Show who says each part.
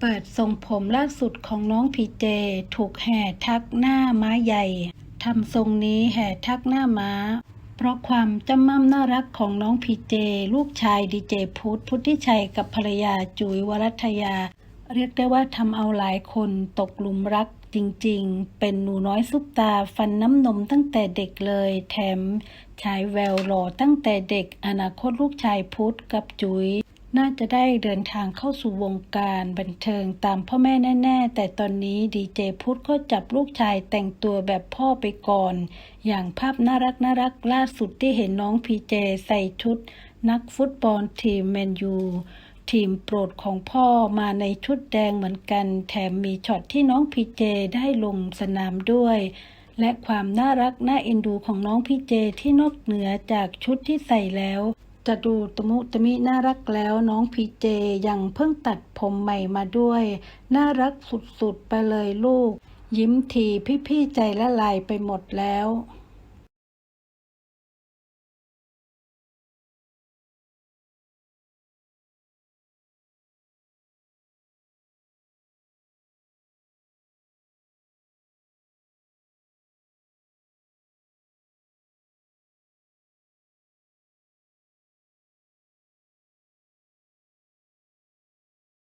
Speaker 1: เปิดทรงผมล่าสุดของน้องพีเจ ถูกแห่ทักหน้าม้าใหญ่ทำทรงนี้แห่ทักหน้าม้า เพราะความจำม่ำน่ารักของน้องพีเจ ลูกชายดีเจพุทธพุทธิชัยกับภรรยาจุ๋ยวรัตยา เรียกได้ว่าทำเอาหลายคนตกหลุมรักจริงๆ เป็นหนูน้อยซุปตาฟันน้ำนมตั้งแต่เด็กเลย แถมฉายแววหล่อตั้งแต่เด็กอนาคตลูกชายพุทธกับจุ๋ย น่าจะได้เดินทางเข้าสู่วงการบันเทิงตามพ่อแม่แน่ๆ แต่ตอนนี้ดีเจพุทธก็จับลูกชายแต่งตัวแบบพ่อไปก่อน อย่างภาพน่ารักน่ารักล่าสุดที่เห็นน้องพีเจใส่ชุด นักฟุตบอลทีมแมนยูทีมโปรดของพ่อมาในชุดแดงเหมือนกัน แถมมีช็อตที่น้องพีเจได้ลงสนามด้วย และความน่ารักน่าเอ็นดูของน้องพีเจที่นอกเหนือจากชุดที่ใส่แล้ว จะดูตมุตมิน่ารักแล้วน้องพีเจยังเพิ่งตัดผมใหม่มาด้วย น่ารักสุดๆไปเลยลูก ยิ้มทีพี่ๆใจละลายไปหมดแล้ว